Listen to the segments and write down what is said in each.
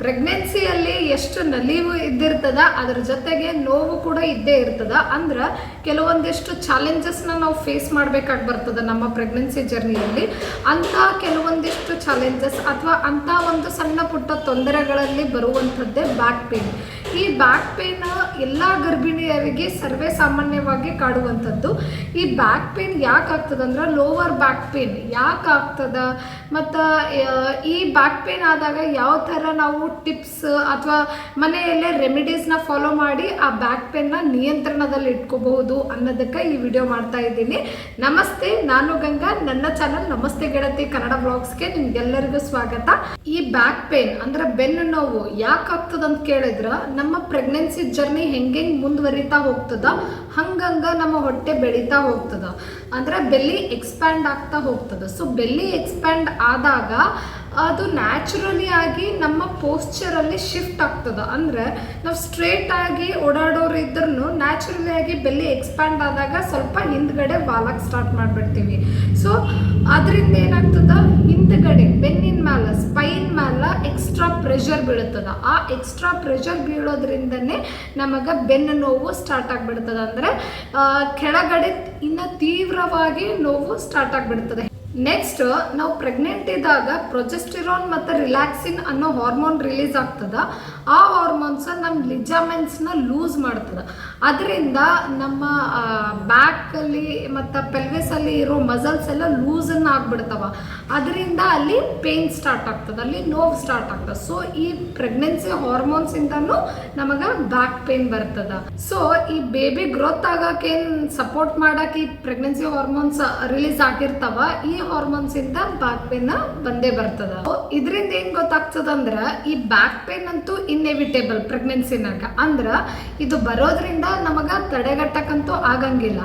ಪ್ರೆಗ್ನೆನ್ಸಿಯಲ್ಲಿ ಎಷ್ಟು ನಲಿವು ಇದ್ದಿರ್ತದ, ಅದ್ರ ಜೊತೆಗೆ ನೋವು ಕೂಡ ಇದ್ದೇ ಇರ್ತದ. ಅಂದ್ರೆ ಕೆಲವೊಂದಿಷ್ಟು ಚಾಲೆಂಜಸ್ನ ನಾವು ಫೇಸ್ ಮಾಡ್ಬೇಕಾಗಿ ಬರ್ತದ ನಮ್ಮ ಪ್ರೆಗ್ನೆನ್ಸಿ ಜರ್ನಿಯಲ್ಲಿ ಅಂತ ಕೆಲವೊಂದಿಷ್ಟು ಚಾಲೆಂಜಸ್ ಅಥವಾ ಅಂತ ಒಂದು ಸಣ್ಣ ಪುಟ್ಟ ತೊಂದರೆಗಳಲ್ಲಿ ಬರುವಂಥದ್ದೇ ಬ್ಯಾಕ್ ಪೇನ್ ಈ ಬ್ಯಾಕ್ ಪೇನ್ ಎಲ್ಲ ಗರ್ಭಿಣಿಯರಿಗೆ ಸರ್ವೇ ಸಾಮಾನ್ಯವಾಗಿ ಕಾಡುವಂಥದ್ದು. ಈ ಬ್ಯಾಕ್ ಪೇನ್ ಯಾಕೆ ಆಗ್ತದೆ ಅಂದ್ರೆ ಲೋವರ್ ಬ್ಯಾಕ್ ಪೇನ್ ಯಾಕೆ ಆಗ್ತದ? ಮತ್ತು ಈ ಬ್ಯಾಕ್ ಪೇನ್ ಆದಾಗ ಯಾವ ಥರ ನಾವು ಟಿಪ್ಸ್ ಅಥವಾ ಮನೆಯಲ್ಲೇ ರೆಮಿಡೀಸ್ನ ಫಾಲೋ ಮಾಡಿ ಆ ಬ್ಯಾಕ್ ಪೇನ್ನ ನಿಯಂತ್ರಣದಲ್ಲಿ ಇಟ್ಕೋಬಹುದು ಅನ್ನೋದಕ್ಕೆ ಈ ವಿಡಿಯೋ ಮಾಡ್ತಾ ಇದ್ದೀನಿ. ನಮಸ್ತೆ, ನಾನು ಗಂಗಾ. ನನ್ನ ಚಾನಲ್ ನಮಸ್ತೆ ಗೆಳತಿ ಕನ್ನಡ ಬ್ಲಾಗ್ಸ್ಗೆ ನಿಮ್ಗೆಲ್ಲರಿಗೂ ಸ್ವಾಗತ. ಈ ಬ್ಯಾಕ್ ಪೇನ್ ಅಂದ್ರೆ ಬೆನ್ನು ನೋವು ಯಾಕೆ ಆಗ್ತದಂತ ಕೇಳಿದ್ರ ನಮ್ಮ ಪ್ರೆಗ್ನೆನ್ಸಿ ಜರ್ನಿ ಹೆಂಗೆ ಮುಂದುವರಿತಾ ಹೋಗ್ತದ? ಹಂಗಂಗ ನಮ್ಮ ಹೊಟ್ಟೆ ಬೆಳೀತಾ ಹೋಗ್ತದ. ಅಂದ್ರೆ ಬೆಲ್ಲಿ ಎಕ್ಸ್ಪ್ಯಾಂಡ್ ಆಗ್ತಾ ಹೋಗ್ತದ. ಸೊ ಬೆಲ್ಲಿ ಎಕ್ಸ್ಪ್ಯಾಂಡ್ ಆದಾಗ ಅದು ನ್ಯಾಚುರಲಿ ಆಗಿ ನಮ್ಮ ಪೋಸ್ಚರಲ್ಲಿ ಶಿಫ್ಟ್ ಆಗ್ತದ. ಅಂದರೆ ನಾವು ಸ್ಟ್ರೇಟ್ ಆಗಿ ಓಡಾಡೋರು ಇದ್ರೂ ನ್ಯಾಚುರಲಿ ಆಗಿ ಬೆಲ್ಲಿ ಎಕ್ಸ್ಪ್ಯಾಂಡ್ ಆದಾಗ ಸ್ವಲ್ಪ ಹಿಂದ್ಗಡೆ ವಾಲಕ್ಕೆ ಸ್ಟಾರ್ಟ್ ಮಾಡಿಬಿಡ್ತೀವಿ. ಸೊ ಅದರಿಂದ ಏನಾಗ್ತದ? ಹಿಂದ್ಗಡೆ, ಬೆನ್ನಿನ ಮ್ಯಾಲೆ ಸ್ಪೈನ್ ಮ್ಯಾಲ ಎಕ್ಸ್ಟ್ರಾ ಪ್ರೆಷರ್ ಬೀಳುತ್ತದ ಆ ಎಕ್ಸ್ಟ್ರಾ ಪ್ರೆಷರ್ ಬೀಳೋದ್ರಿಂದನೇ ನಮಗೆ ಬೆನ್ನು ನೋವು ಸ್ಟಾರ್ಟ್ ಆಗಿಬಿಡ್ತದೆ. ಅಂದರೆ ಕೆಳಗಡೆ ಇನ್ನು ತೀವ್ರವಾಗಿ ನೋವು ಸ್ಟಾರ್ಟ್ ಆಗಿಬಿಡ್ತದೆ. ನೆಕ್ಸ್ಟ್ ನಾವು ಪ್ರೆಗ್ನೆಂಟ್ ಇದ್ದಾಗ ಪ್ರೊಜೆಸ್ಟಿರೋನ್ ಮತ್ತು ರಿಲ್ಯಾಕ್ಸಿನ್ ಅನ್ನೋ ಹಾರ್ಮೋನ್ ರಿಲೀಸ್ ಆಗ್ತದ. ಆ ಹಾರ್ಮೋನ್ಸ್ ನಮ್ಮ ಲಿಜಾಮೆಂಟ್ಸ್ನ ಲೂಸ್ ಮಾಡ್ತದ. ಅದರಿಂದ ನಮ್ಮ ಬ್ಯಾಕಲ್ಲಿ ಮತ್ತು ಪೆಲ್ವೆಸಲ್ಲಿ ಇರೋ ಮಸಲ್ಸ್ ಎಲ್ಲ ಲೂಸನ್ ಆಗ್ಬಿಡ್ತಾವ. ಅದರಿಂದ ಅಲ್ಲಿ ಪೇನ್ ಸ್ಟಾರ್ಟ್ ಆಗ್ತದೆ, ಅಲ್ಲಿ ನೋವು ಸ್ಟಾರ್ಟ್ ಆಗ್ತದೆ. ಸೊ ಈ ಪ್ರೆಗ್ನೆನ್ಸಿ ಹಾರ್ಮೋನ್ಸ್ ಇಂದನೂ ನಮಗೆ ಬ್ಯಾಕ್ ಪೇನ್ ಬರ್ತದೆ. ಸೊ ಈ ಬೇಬಿ ಗ್ರೋತ್ ಆಗಕ್ಕೆ ಏನ್ ಸಪೋರ್ಟ್ ಮಾಡಕ್ ಈ ಪ್ರೆಗ್ನೆನ್ಸಿ ಹಾರ್ಮೋನ್ಸ್ ರಿಲೀಸ್ ಆಗಿರ್ತಾವ, ಈ ಹಾರ್ಮೋನ್ಸಿಂದ ಬ್ಯಾಕ್ ಪೇನ್ ಬಂದೇ ಬರ್ತದ. ಇದರಿಂದ ಏನು ಗೊತ್ತಾಗ್ತದಂದ್ರ, ಈ ಬ್ಯಾಕ್ ಪೇನ್ ಅಂತೂ ಇನ್ನೆವಿಟೇಬಲ್ ಪ್ರೆಗ್ನೆನ್ಸಿನಾಗ ಅಂದ್ರ, ಇದು ಬರೋದ್ರಿಂದ ನಮಗ ತಡೆಗಟ್ಟಕ್ಕಂತೂ ಆಗಂಗಿಲ್ಲ.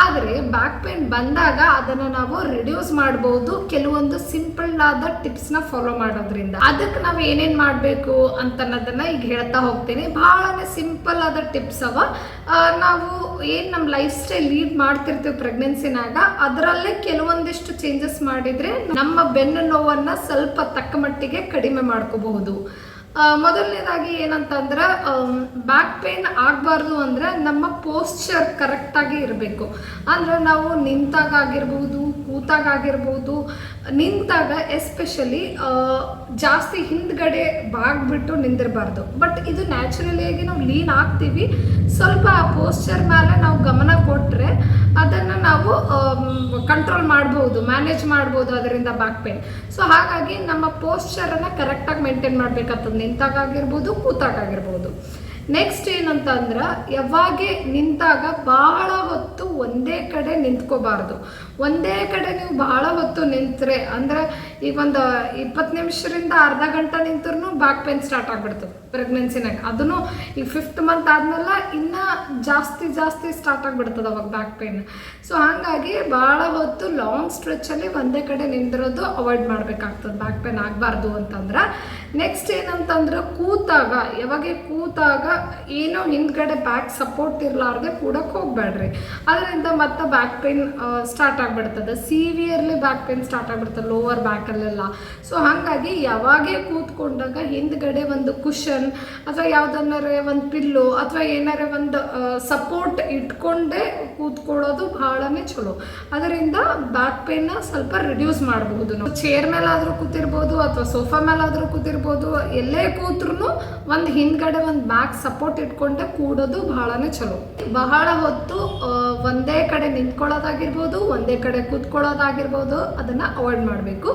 ಆದರೆ ಬ್ಯಾಕ್ ಪೇನ್ ಬಂದಾಗ ಅದನ್ನು ನಾವು ರಿಡ್ಯೂಸ್ ಮಾಡಬಹುದು ಕೆಲವೊಂದು ಸಿಂಪಲ್ ಆದ ಟಿಪ್ಸ್ನ ಫಾಲೋ ಮಾಡೋದ್ರಿಂದ. ಅದಕ್ಕೆ ನಾವು ಏನೇನು ಮಾಡಬೇಕು ಅಂತನ್ನೋದನ್ನು ಈಗ ಹೇಳ್ತಾ ಹೋಗ್ತೀನಿ. ಬಹಳನೇ ಸಿಂಪಲ್ ಆದ ಟಿಪ್ಸ್ ಅವ. ನಾವು ಏನು ನಮ್ಮ ಲೈಫ್ ಸ್ಟೈಲ್ ಲೀಡ್ ಮಾಡ್ತಿರ್ತೀವಿ ಪ್ರೆಗ್ನೆನ್ಸಿನಾಗ ಅದರಲ್ಲೇ ಕೆಲವೊಂದಿಷ್ಟು ಚೇಂಜಸ್ ಮಾಡಿದರೆ ನಮ್ಮ ಬೆನ್ನು ನೋವನ್ನು ಸ್ವಲ್ಪ ತಕ್ಕ ಮಟ್ಟಿಗೆ ಕಡಿಮೆ ಮಾಡ್ಕೋಬಹುದು. ಮೊದಲನೇದಾಗಿ ಏನಂತಂದ್ರೆ ಬ್ಯಾಕ್ ಪೇನ್ ಆಗಬಾರ್ದು ಅಂದರೆ ನಮ್ಮ ಪೋಸ್ಚರ್ ಕರೆಕ್ಟಾಗಿ ಇರಬೇಕು. ಅಂದರೆ ನಾವು ನಿಂತಾಗ ಆಗಿರ್ಬೋದು ಕೂತಾಗ ಆಗಿರ್ಬೋದು ನಿಂತಾಗ ಎಸ್ಪೆಷಲಿ ಜಾಸ್ತಿ ಹಿಂದ್ಗಡೆ ಬಾಗ್ಬಿಟ್ಟು ನಿಂದಿರಬಾರ್ದು. ಬಟ್ ಇದು ನ್ಯಾಚುರಲಿ ಆಗಿ ನಾವು ಲೀನ್ ಆಗ್ತೀವಿ. ಸ್ವಲ್ಪ ಆ ಪೋಸ್ಚರ್ ಮೇಲೆ ನಾವು ಗಮನ ಕೊಟ್ಟರೆ ಅದನ್ನು ನಾವು ಕಂಟ್ರೋಲ್ ಮಾಡ್ಬೋದು ಮ್ಯಾನೇಜ್ ಮಾಡ್ಬೋದು ಅದರಿಂದ ಬ್ಯಾಕ್ ಪೇನ್ ಸೊ ಹಾಗಾಗಿ ನಮ್ಮ ಪೋಸ್ಚರನ್ನು ಕರೆಕ್ಟಾಗಿ ಮೇಂಟೈನ್ ಮಾಡಬೇಕಾಗ್ತದೆ ನಿಂತಾಗಿರ್ಬೋದು ಕೂತಾಗಿರ್ಬೋದು ನೆಕ್ಸ್ಟ್ ಏನಂತಂದ್ರೆ, ಯಾವಾಗೆ ನಿಂತಾಗ ಭಾಳ ಹೊತ್ತು ಒಂದೇ ಕಡೆ ನಿಂತ್ಕೋಬಾರ್ದು. ಒಂದೇ ಕಡೆ ನೀವು ಬಹಳ ಹೊತ್ತು ನಿಂತ್ರೆ, ಅಂದ್ರೆ ಈಗ ಒಂದು ಇಪ್ಪತ್ತು ನಿಮಿಷದಿಂದ ಅರ್ಧ ಗಂಟೆ ನಿಂತ್ರು ಬ್ಯಾಕ್ ಪೇನ್ ಸ್ಟಾರ್ಟ್ ಆಗ್ಬಿಡ್ತದೆ ಪ್ರೆಗ್ನೆನ್ಸಿನಾಗ ಅದನ್ನು ಈಗ ಫಿಫ್ತ್ ಮಂತ್ ಆದ್ಮೇಲೆ ಇನ್ನ ಜಾಸ್ತಿ ಜಾಸ್ತಿ ಸ್ಟಾರ್ಟ್ ಆಗ್ಬಿಡ್ತದೆ ಅವಾಗ ಬ್ಯಾಕ್ ಪೇನ್ ಸೊ ಹಾಗಾಗಿ ಭಾಳ ಹೊತ್ತು ಲಾಂಗ್ ಸ್ಟ್ರೆಚಲ್ಲಿ ಒಂದೇ ಕಡೆ ನಿಂದಿರೋದು ಅವಾಯ್ಡ್ ಮಾಡಬೇಕಾಗ್ತದೆ ಬ್ಯಾಕ್ ಪೇನ್ ಆಗಬಾರ್ದು ಅಂತಂದ್ರೆ. ನೆಕ್ಸ್ಟ್ ಏನಂತಂದ್ರೆ ಕೂತಾಗ, ಯಾವಾಗ ಕೂತಾಗ ಏನೋ ಹಿಂದ್ಗಡೆ ಬ್ಯಾಕ್ ಸಪೋರ್ಟ್ ಇರಲಾರ್ದೆ ಕೂಡಕ್ಕೆ ಹೋಗ್ಬೇಡ್ರಿ. ಅದರಿಂದ ಮತ್ತೆ ಬ್ಯಾಕ್ ಪೇನ್ ಸ್ಟಾರ್ಟ್ ಆಗ್ಬಿಡ್ತದೆ. ಸಿವಿಯರ್ಲಿ ಬ್ಯಾಕ್ ಪೇನ್ ಸ್ಟಾರ್ಟ್ ಆಗ್ಬಿಡ್ತದೆ ಲೋವರ್ ಬ್ಯಾಕಲ್ಲೆಲ್ಲ ಸೊ ಹಾಗಾಗಿ ಯಾವಾಗೇ ಕೂತ್ಕೊಂಡಾಗ ಹಿಂದ್ಗಡೆ ಒಂದು ಕುಷನ್ ಅಥವಾ ಯಾವ್ದನ್ನಾರೇ ಒಂದು ಪಿಲ್ಲು ಅಥವಾ ಏನಾರ ಒಂದು ಸಪೋರ್ಟ್ ಇಟ್ಕೊಂಡೇ ಕೂತ್ಕೊಳ್ಳೋದು ಬಹಳನೇ ಚಲೋ. ಅದರಿಂದ ಬ್ಯಾಕ್ ಪೇನ್ನ ಸ್ವಲ್ಪ ರಿಡ್ಯೂಸ್ ಮಾಡಬಹುದು ನಾವು. ಚೇರ್ ಮೇಲಾದರೂ ಕೂತಿರ್ಬೋದು ಅಥವಾ ಸೋಫಾ ಮೇಲಾದರೂ ಕೂತಿರ್ಬೋದು, ಎಲ್ಲೇ ಕೂತ್ರು ಒಂದು ಹಿಂದ್ಗಡೆ ಒಂದು ಬ್ಯಾಕ್ ಸಪೋರ್ಟ್ ಇಟ್ಕೊಂಡೆ ಕೂಡೋದು ಬಹಳನೇ ಚಲೋ. ಬಹಳ ಹೊತ್ತು ಒಂದೇ ಕಡೆ ನಿಂತ್ಕೊಳ್ಳೋದಾಗಿರ್ಬೋದು, ಒಂದೇ ಕಡೆ ಕೂತ್ಕೊಳ್ಳೋದಾಗಿರ್ಬೋದು, ಅದನ್ನ ಅವಾಯ್ಡ್ ಮಾಡಬೇಕು.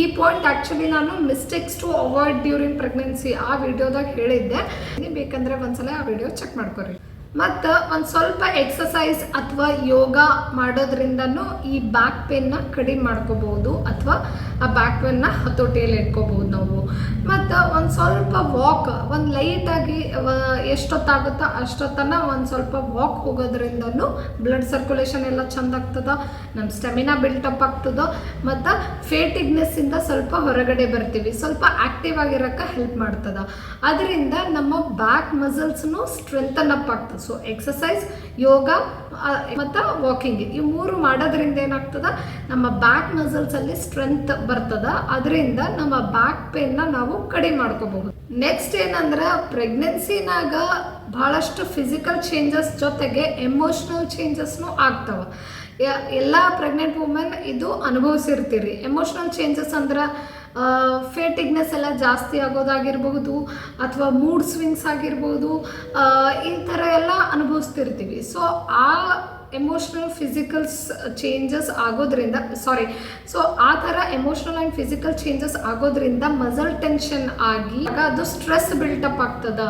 ಈ ಪಾಯಿಂಟ್ ಆಕ್ಚುಲಿ ನಾನು mistakes to avoid during pregnancy ಆ ವಿಡಿಯೋದಾಗ ಹೇಳಿದ್ದೆ. ನೀವು ಬೇಕಂದ್ರೆ ಒಂದ್ಸಲ ಆ ವಿಡಿಯೋ ಚೆಕ್ ಮಾಡ್ಕೊರಿ ಮತ್ತು ಒಂದು ಸ್ವಲ್ಪ ಎಕ್ಸಸೈಸ್ ಅಥವಾ ಯೋಗ ಮಾಡೋದ್ರಿಂದನೂ ಈ ಬ್ಯಾಕ್ ಪೇನ್ನ ಕಡಿಮೆ ಮಾಡ್ಕೋಬಹುದು ಅಥವಾ ಆ ಬ್ಯಾಕ್ ಪೇನ್ನ ಹತೋಟಿಯಲ್ಲಿ ಇಟ್ಕೋಬಹುದು ನಾವು. ಮತ್ತು ಒಂದು ಸ್ವಲ್ಪ ವಾಕ್ ಒಂದು ಲೈಟಾಗಿ ಎಷ್ಟೊತ್ತಾಗುತ್ತೋ ಅಷ್ಟೊತ್ತನ ಒಂದು ಸ್ವಲ್ಪ ವಾಕ್ ಹೋಗೋದ್ರಿಂದನೂ ಬ್ಲಡ್ ಸರ್ಕ್ಯುಲೇಷನ್ ಎಲ್ಲ ಚಂದ ಆಗ್ತದ ನಮ್ಮ ಸ್ಟೆಮಿನಾ ಬಿಲ್ಟಪ್ ಆಗ್ತದ, ಮತ್ತು ಫೇಟಿಗ್ನೆಸ್ಸಿಂದ ಸ್ವಲ್ಪ ಹೊರಗಡೆ ಬರ್ತೀವಿ. ಸ್ವಲ್ಪ ಆಕ್ಟಿವ್ ಆಗಿರೋಕ್ಕೆ ಹೆಲ್ಪ್ ಮಾಡ್ತದ. ಅದರಿಂದ ನಮ್ಮ ಬ್ಯಾಕ್ ಮಸಲ್ಸ್ನು ಸ್ಟ್ರೆಂಥನ್ ಅಪ್ ಆಗ್ತದೆ. ಸೊ ಎಕ್ಸಸೈಸ್ ಯೋಗ ಮತ್ತು ವಾಕಿಂಗ್ ಈ ಮೂರು ಮಾಡೋದ್ರಿಂದ ಏನಾಗ್ತದ? ನಮ್ಮ ಬ್ಯಾಕ್ ಮಸಲ್ಸಲ್ಲಿ ಸ್ಟ್ರೆಂತ್ ಬರ್ತದ. ಅದರಿಂದ ನಮ್ಮ ಬ್ಯಾಕ್ ಪೇನ್ನ ನಾವು ಕಡಿಮೆ ಮಾಡ್ಕೋಬಹುದು. ನೆಕ್ಸ್ಟ್ ಏನಂದ್ರೆ ಪ್ರೆಗ್ನೆನ್ಸಿನಾಗ ಭಾಳಷ್ಟು ಫಿಸಿಕಲ್ ಚೇಂಜಸ್ ಜೊತೆಗೆ ಎಮೋಷ್ನಲ್ ಚೇಂಜಸ್ನು ಆಗ್ತಾವ. ಎಲ್ಲ ಪ್ರೆಗ್ನೆಂಟ್ ವುಮೆನ್ ಇದು ಅನುಭವಿಸಿರ್ತೀರಿ. ಎಮೋಷ್ನಲ್ ಚೇಂಜಸ್ ಅಂದ್ರೆ ಫೇಟಿಗ್ನೆಸ್ ಎಲ್ಲ ಜಾಸ್ತಿ ಆಗೋದಾಗಿರ್ಬಹುದು ಅಥವಾ ಮೂಡ್ ಸ್ವಿಂಗ್ಸ್ ಆಗಿರ್ಬೋದು ಈ ಥರ ಎಲ್ಲ ಅನುಭವಿಸ್ತಿರ್ತೀವಿ. ಸೊ ಆ ಎಮೋಷ್ನಲ್ ಫಿಸಿಕಲ್ಸ್ ಚೇಂಜಸ್ ಆಗೋದ್ರಿಂದ ಸಾರಿ ಸೊ ಆ ಥರ ಎಮೋಷ್ನಲ್ ಆ್ಯಂಡ್ ಫಿಸಿಕಲ್ ಚೇಂಜಸ್ ಆಗೋದ್ರಿಂದ ಮಸಲ್ ಟೆನ್ಷನ್ ಆಗಿ ಆಗ ಅದು ಸ್ಟ್ರೆಸ್ ಬಿಲ್ಟಪ್ ಆಗ್ತದ.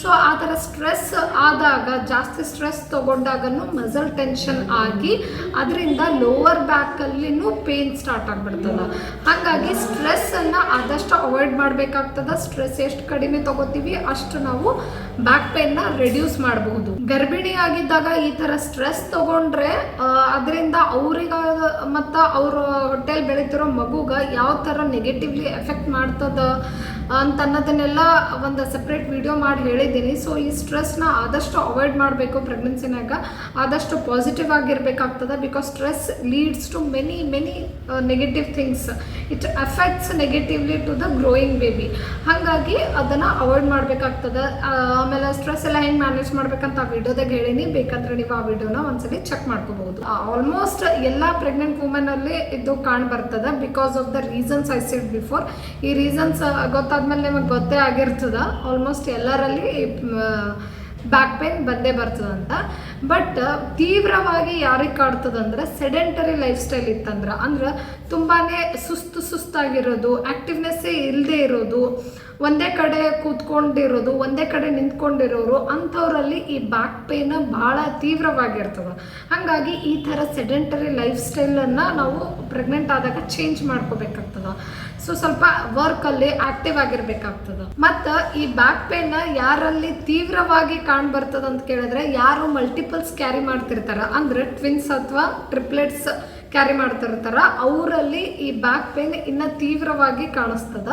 ಸೊ ಆ ಥರ ಸ್ಟ್ರೆಸ್ ಆದಾಗ, ಜಾಸ್ತಿ ಸ್ಟ್ರೆಸ್ ತಗೊಂಡಾಗನು ಮಸಲ್ ಟೆನ್ಷನ್ ಆಗಿ ಅದರಿಂದ ಲೋವರ್ ಬ್ಯಾಕಲ್ಲಿನೂ ಪೇನ್ ಸ್ಟಾರ್ಟ್ ಆಗ್ಬಿಡ್ತದ. ಹಾಗಾಗಿ ಸ್ಟ್ರೆಸ್ಸನ್ನು ಆದಷ್ಟು ಅವಾಯ್ಡ್ ಮಾಡಬೇಕಾಗ್ತದ. ಸ್ಟ್ರೆಸ್ ಎಷ್ಟು ಕಡಿಮೆ ತೊಗೋತೀವಿ ಅಷ್ಟು ನಾವು ಬ್ಯಾಕ್ ಪೇನ್ನ ರೆಡ್ಯೂಸ್ ಮಾಡಬಹುದು. ಗರ್ಭಿಣಿ ಆಗಿದ್ದಾಗ ಈ ಥರ ಸ್ಟ್ರೆಸ್ ತಗೊಂಡ್ರೆ ಅದರಿಂದ ಅವ್ರಿಗ ಮತ್ತು ಅವ್ರ ಹೊಟ್ಟೆಲ್ ಬೆಳೀತಿರೋ ಮಗುಗ ಯಾವ ಥರ ನೆಗೆಟಿವ್ಲಿ ಎಫೆಕ್ಟ್ ಮಾಡ್ತದ ಅಂತ ಅನ್ನೋದನ್ನೆಲ್ಲ ಒಂದು ಸಪ್ರೇಟ್ ವಿಡಿಯೋ ಮಾಡಿ ಹೇಳಿದ್ದೀನಿ. ಸೊ ಈ ಸ್ಟ್ರೆಸ್ನ ಆದಷ್ಟು ಅವಾಯ್ಡ್ ಮಾಡಬೇಕು ಪ್ರೆಗ್ನೆನ್ಸಿನಾಗ ಆದಷ್ಟು positive ಆಗಿರಬೇಕಾಗ್ತದೆ because stress leads to many many negative things it effects negatively to the growing baby ಹಾಗಾಗಿ ಅದನ್ನು ಅವಾಯ್ಡ್ ಮಾಡಬೇಕಾಗ್ತದೆ. ಆಮೇಲೆ ಸ್ಟ್ರೆಸ್ ಎಲ್ಲ ಹೆಂಗೆ ಮ್ಯಾನೇಜ್ ಮಾಡ್ಬೇಕಂತ ಆ ವಿಡಿಯೋದಾಗ ಹೇಳೀನಿ. ಬೇಕಂದ್ರೆ ನೀವು ಆ ವಿಡಿಯೋನ ಒಂದ್ಸಲಿ ಚೆಕ್ ಮಾಡ್ಕೋಬಹುದು. ಆಲ್ಮೋಸ್ಟ್ ಎಲ್ಲ ಪ್ರೆಗ್ನೆಂಟ್ ವುಮೆನಲ್ಲಿ ಇದು ಕಾಣ್ ಬರ್ತದೆ because of the reasons I said before ಈ ರೀಸನ್ಸ್ ಗೊತ್ತಾದ್ಮೇಲೆ ನಿಮಗೆ ಗೊತ್ತೇ ಆಗಿರ್ತದ. ಆಲ್ಮೋಸ್ಟ್ ಎಲ್ಲರಲ್ಲಿ ಬ್ಯಾಕ್ ಪೇನ್ ಬಂದೇ ಬರ್ತದಂತ ಬಟ್ ತೀವ್ರವಾಗಿ ಯಾರಿಗೆ ಕಾಡ್ತದಂದ್ರೆ ಸೆಡೆಂಟರಿ ಲೈಫ್ ಸ್ಟೈಲ್ ಇತ್ತಂದ್ರೆ, ಅಂದ್ರೆ ತುಂಬಾ ಸುಸ್ತು ಸುಸ್ತಾಗಿರೋದು ಆ್ಯಕ್ಟಿವ್ನೆಸ್ಸೇ ಇಲ್ಲದೆ ಇರೋದು ಒಂದೇ ಕಡೆ ಕೂತ್ಕೊಂಡಿರೋದು, ಒಂದೇ ಕಡೆ ನಿಂತ್ಕೊಂಡಿರೋರು, ಅಂಥವ್ರಲ್ಲಿ ಈ ಬ್ಯಾಕ್ ಪೇನ್ ಭಾಳ ತೀವ್ರವಾಗಿರ್ತದೆ. ಹಾಗಾಗಿ ಈ ಥರ ಸೆಡೆಂಟರಿ ಲೈಫ್ ಸ್ಟೈಲನ್ನು ನಾವು ಪ್ರೆಗ್ನೆಂಟ್ ಆದಾಗ ಚೇಂಜ್ ಮಾಡ್ಕೋಬೇಕಾಗ್ತದೆ. ಸೊ ಸ್ವಲ್ಪ ವರ್ಕಲ್ಲಿ ಆಕ್ಟಿವ್ ಆಗಿರ್ಬೇಕಾಗ್ತದ. ಮತ್ತು ಈ ಬ್ಯಾಕ್ ಪೇನ್ ಯಾರಲ್ಲಿ ತೀವ್ರವಾಗಿ ಕಾಣ್ ಬರ್ತದ ಅಂತ ಕೇಳಿದ್ರೆ ಯಾರು ಮಲ್ಟಿಪಲ್ಸ್ ಕ್ಯಾರಿ ಮಾಡ್ತಿರ್ತಾರ? ಅಂದ್ರೆ ಟ್ವಿನ್ಸ್ ಅಥವಾ ಟ್ರಿಪ್ಲೆಟ್ಸ್ ಕ್ಯಾರಿ ಮಾಡ್ತಿರ್ತಾರ. ಅವರಲ್ಲಿ ಈ ಬ್ಯಾಕ್ ಪೇನ್ ಇನ್ನ ತೀವ್ರವಾಗಿ ಕಾಣಿಸ್ತದ.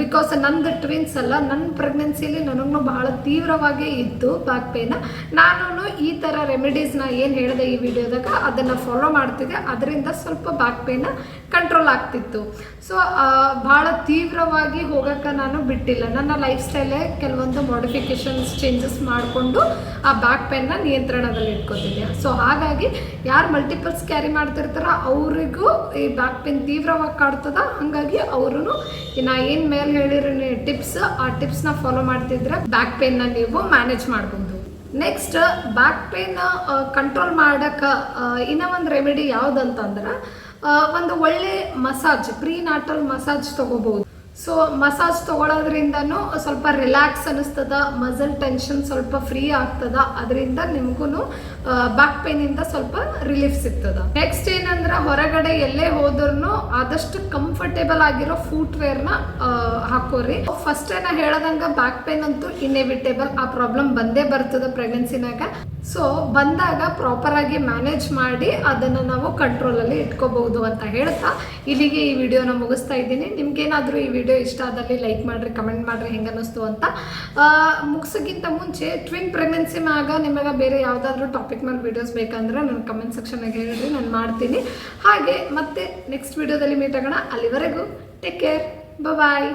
ಬಿಕಾಸ್ ನಂದು ಟ್ವಿನ್ಸ್ ಅಲ್ಲ ನನ್ನ ಪ್ರೆಗ್ನೆನ್ಸಿಲಿ ನನಗೂ ಬಹಳ ತೀವ್ರವಾಗಿ ಇತ್ತು ಬ್ಯಾಕ್ ಪೇನ್ ನಾನು ಈ ಥರ ರೆಮಿಡೀಸ್ನ ಏನು ಹೇಳಿದೆ ಈ ವಿಡಿಯೋದಾಗ, ಅದನ್ನು ಫಾಲೋ ಮಾಡ್ತಿದ್ದೆ. ಅದರಿಂದ ಸ್ವಲ್ಪ ಬ್ಯಾಕ್ ಪೇನ್ ಕಂಟ್ರೋಲ್ ಆಗ್ತಿತ್ತು. ಸೊ ಭಾಳ ತೀವ್ರವಾಗಿ ಹೋಗೋಕ್ಕೆ ನಾನು ಬಿಟ್ಟಿಲ್ಲ. ನನ್ನ ಲೈಫ್ ಸ್ಟೈಲೇ ಕೆಲವೊಂದು ಮಾಡಿಫಿಕೇಶನ್ಸ್ ಚೇಂಜಸ್ ಮಾಡಿಕೊಂಡು ಆ ಬ್ಯಾಕ್ ಪೇನ್ನ ನಿಯಂತ್ರಣದಲ್ಲಿ ಇಟ್ಕೋತಿದ್ದೆ ಸೊ ಹಾಗಾಗಿ ಯಾರು ಮಲ್ಟಿಪಲ್ಸ್ ಕ್ಯಾರಿ ಮಾಡ್ತಿರ್ತಾರ ಅವರಿಗೂ ಈ ಬ್ಯಾಕ್ ಪೇನ್ ತೀವ್ರವಾಗಿ ಕಾಡ್ತದ ಹಾಗಾಗಿ ಅವರು ನಾ ಏನು ಮೇಲೆ ಹೇಳಿರೋ ಟಿಪ್ಸ್ ಆ ಟಿಪ್ಸ್ನ ಫಾಲೋ ಮಾಡ್ತಿದ್ರೆ ಬ್ಯಾಕ್ ಪೇನ್ನ ನೀವು ಮ್ಯಾನೇಜ್ ಮಾಡ್ಬೋದು. ನೆಕ್ಸ್ಟ್ ಬ್ಯಾಕ್ ಪೇನ್ ಕಂಟ್ರೋಲ್ ಮಾಡೋಕ್ಕೆ ಇನ್ನೂ ಒಂದು ರೆಮಿಡಿ ಯಾವುದಂತಂದ್ರೆ ಒಂದು ಒಳ್ಳೆ ಮಸಾಜ್ ಪ್ರೀ ನಾಟಲ್ ಮಸಾಜ್ ತಗೋಬಹುದು. ಸೊ ಮಸಾಜ್ ತಗೊಳ್ಳೋದ್ರಿಂದನೂ ಸ್ವಲ್ಪ ರಿಲ್ಯಾಕ್ಸ್ ಅನಿಸ್ತದ ಮಸಲ್ ಟೆನ್ಷನ್ ಸ್ವಲ್ಪ ಫ್ರೀ ಆಗ್ತದ, ಅದರಿಂದ ನಿಮಗೂ ಬ್ಯಾಕ್ ಪೇನಿಂದ ಸ್ವಲ್ಪ ರಿಲೀಫ್ ಸಿಗ್ತದ. ನೆಕ್ಸ್ಟ್ ಏನಂದ್ರೆ, ಹೊರಗಡೆ ಎಲ್ಲೇ ಹೋದ್ರೂ ಆದಷ್ಟು ಕಂಫರ್ಟೇಬಲ್ ಆಗಿರೋ ಫುಟ್ನ ಹಾಕೋರಿ. ಫಸ್ಟ್ ಏನ ಹೇಳದಂಗ ಬ್ಯಾಕ್ ಪೇನ್ ಅಂತೂ ಇನ್ಎವಿಟೇಬಲ್ ಆ ಪ್ರಾಬ್ಲಮ್ ಬಂದೇ ಬರ್ತದ ಪ್ರೆಗ್ನೆನ್ಸಿನಾಗ ಸೊ ಬಂದಾಗ ಪ್ರಾಪರ್ ಆಗಿ ಮ್ಯಾನೇಜ್ ಮಾಡಿ ಅದನ್ನು ನಾವು ಕಂಟ್ರೋಲಲ್ಲಿ ಇಟ್ಕೋಬಹುದು ಅಂತ ಹೇಳ್ತಾ ಇಲ್ಲಿಗೆ ಈ ವಿಡಿಯೋನ ಮುಗಿಸ್ತಾ ಇದ್ದೀನಿ. ನಿಮ್ಗೇನಾದರೂ ಈ ವಿಡಿಯೋ ಇಷ್ಟ ಆದಲ್ಲಿ ಲೈಕ್ ಮಾಡಿರಿ ಕಮೆಂಟ್ ಮಾಡಿರಿ, ಹೆಂಗೆ ಅನ್ನಿಸ್ತು ಅಂತ. ಮುಗ್ಸೋಕ್ಕಿಂತ ಮುಂಚೆ ಟ್ವಿನ್ ಪ್ರೆಗ್ನೆನ್ಸಿ ಮ್ಯಾಗ ನಿಮಗೆ ಬೇರೆ ಯಾವುದಾದ್ರೂ ಟಾಪಿಕ್ ಮೇಲೆ ವಿಡಿಯೋಸ್ ಬೇಕಂದ್ರೆ ನನ್ನ ಕಮೆಂಟ್ ಸೆಕ್ಷನಾಗ ಹೇಳಿರಿ, ನಾನು ಮಾಡ್ತೀನಿ. ಹಾಗೆ ಮತ್ತೆ ನೆಕ್ಸ್ಟ್ ವಿಡಿಯೋದಲ್ಲಿ ಮೀಟ್ ಆಗೋಣ. ಅಲ್ಲಿವರೆಗೂ ಟೇಕ್ ಕೇರ್ ಬಾಯ್